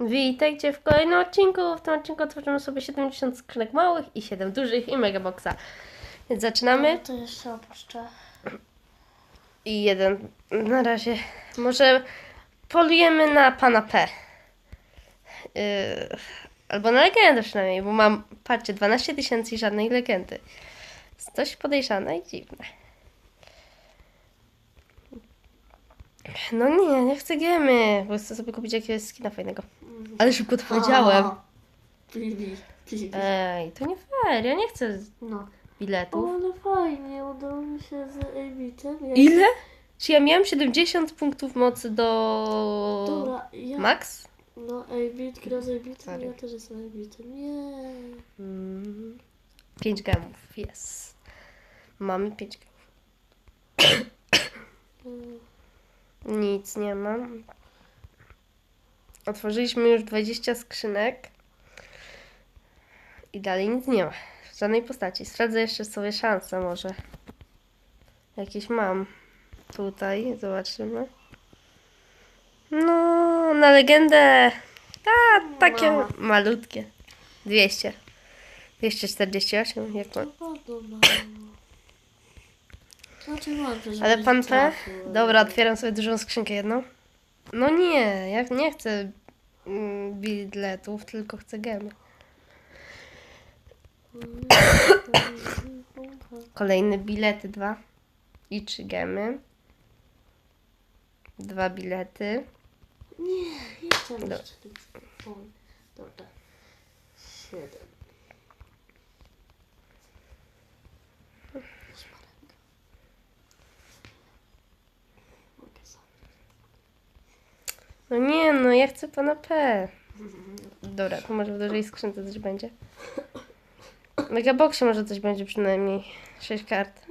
Witajcie w kolejnym odcinku. W tym odcinku otworzymy sobie 70 skrzynek małych i 7 dużych i megaboxa. Więc zaczynamy. To jeszcze opuszczę. I jeden na razie. Może polujemy na pana P. Yy, albo na legendę przynajmniej, bo mam, patrzcie, 12 tysięcy i żadnej legendy. Jest dość podejrzane i dziwne. No nie, nie chcę giemy, bo chcę sobie kupić jakiegoś skina fajnego. Ale szybko to powiedziałem. Bibi. Bibi. Ej, to nie fair, ja nie chcę No. biletów. O, no fajnie, udało mi się z Abitem. Ja... Ile? Czy ja miałam 70 punktów mocy do... Dobra, ja... Max? No, Abit, gra z Abitem, Sorry. ja też jestem. Nie. Mm, 5 gemów, yes. Mamy 5 gemów. Mm, Nic nie mam. Otworzyliśmy już 20 skrzynek. I dalej nic nie ma. Żadnej postaci. Sprawdzę jeszcze sobie szanse może. Jakieś mam. Tutaj, zobaczymy. No, na legendę. A, takie Mała. malutkie. 200. 248, jak. To. Znaczy mam, że Ale pan P? Dobra, otwieram sobie dużą skrzynkę jedną. No nie, ja nie chcę biletów, tylko chcę gemy. Kolejne bilety dwa. I trzy gemy. Dwa bilety. Nie, jeszcze. Oj, Dobra. Siedem. No nie, no ja chcę pana P. Dobra, to może w dużej skrzynce coś będzie. W Megaboxie może coś będzie przynajmniej. Sześć kart.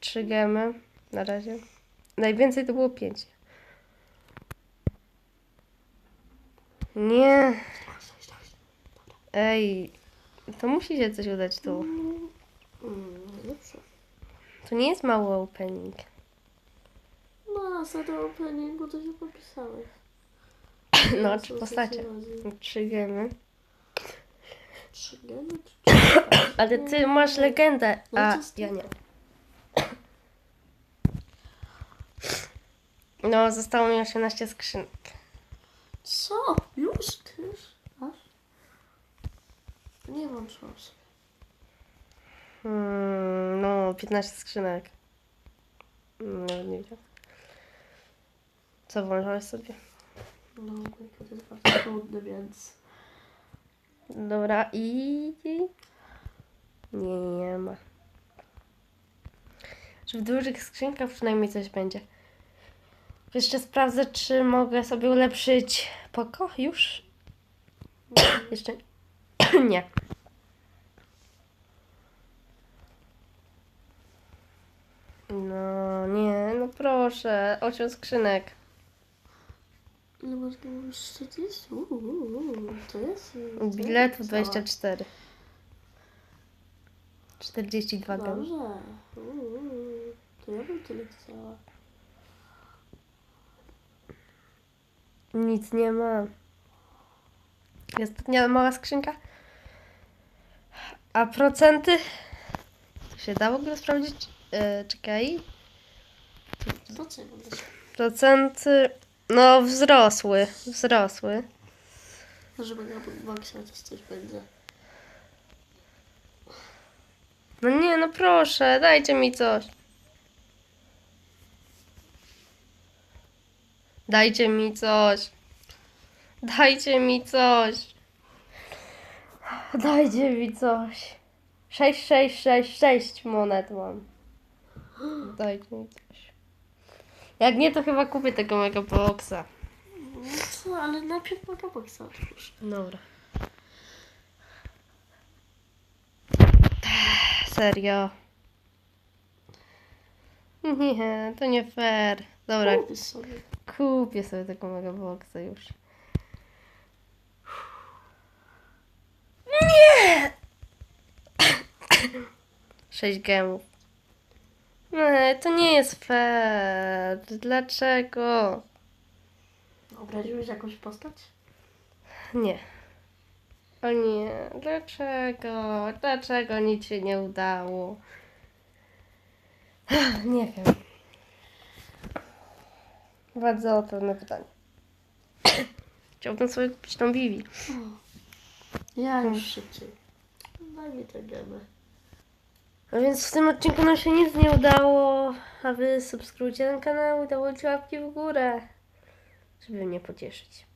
Trzy gemy. Na razie. Najwięcej to było pięć. Nie. Ej, to musi się coś udać tu. To nie jest mały opening. No, za do openingu to się popisałeś. No, co postacie. Trzy gemy. Trzy cztery? Ale ty masz legendę, No a ja nie. No, zostało mi 18 skrzynek. Co? Już? Już? Aż? Nie włączyłam sobie. Hmm, no, 15 skrzynek. Nawet nie wiem. Co włączałeś sobie? No, to jest bardzo trudne, więc... Dobra, i... Nie, nie ma. Czy w dużych skrzynkach przynajmniej coś będzie. Jeszcze sprawdzę, czy mogę sobie ulepszyć poko już. Jeszcze nie. No nie, no proszę, 8 skrzynek. No go już 40? Uuu, to jest... to ja Biletów bym chciała. 24. 42 gamy. Dobrze. Uuu, to ja bym tyle chciała. Nic nie ma. Jest ostatnia mała skrzynka. A procenty? To się da w ogóle sprawdzić? E, czekaj. To co ja będę się... Procenty. No, wzrosły. Wzrosły. Może będę Boxie też coś będzie. No nie, no proszę, dajcie mi coś. Dajcie mi coś. Dajcie mi coś. Dajcie mi coś. 6, 6, 6, 6 monet mam. Dajcie mi coś. Jak nie, to chyba kupię tego mega boxa. No co, ale najpierw Mega Boxa otwórz. Dobra. Serio. Nie, to nie fair. Dobra, Kupisz sobie. kupię sobie tego mega boxa już. Nie! Sześć gemów. Nie, to nie jest fair. Dlaczego? Obraziłeś jakąś postać? Nie. O nie, dlaczego? Dlaczego nic się nie udało? Nie wiem. Bardzo trudne pytanie. Chciałbym sobie kupić tą Vivi. Ja już szybciej. Daj mi tę gemę. A więc w tym odcinku nam się nic nie udało, a wy subskrybujcie ten kanał i dajcie łapki w górę, żeby mnie pocieszyć.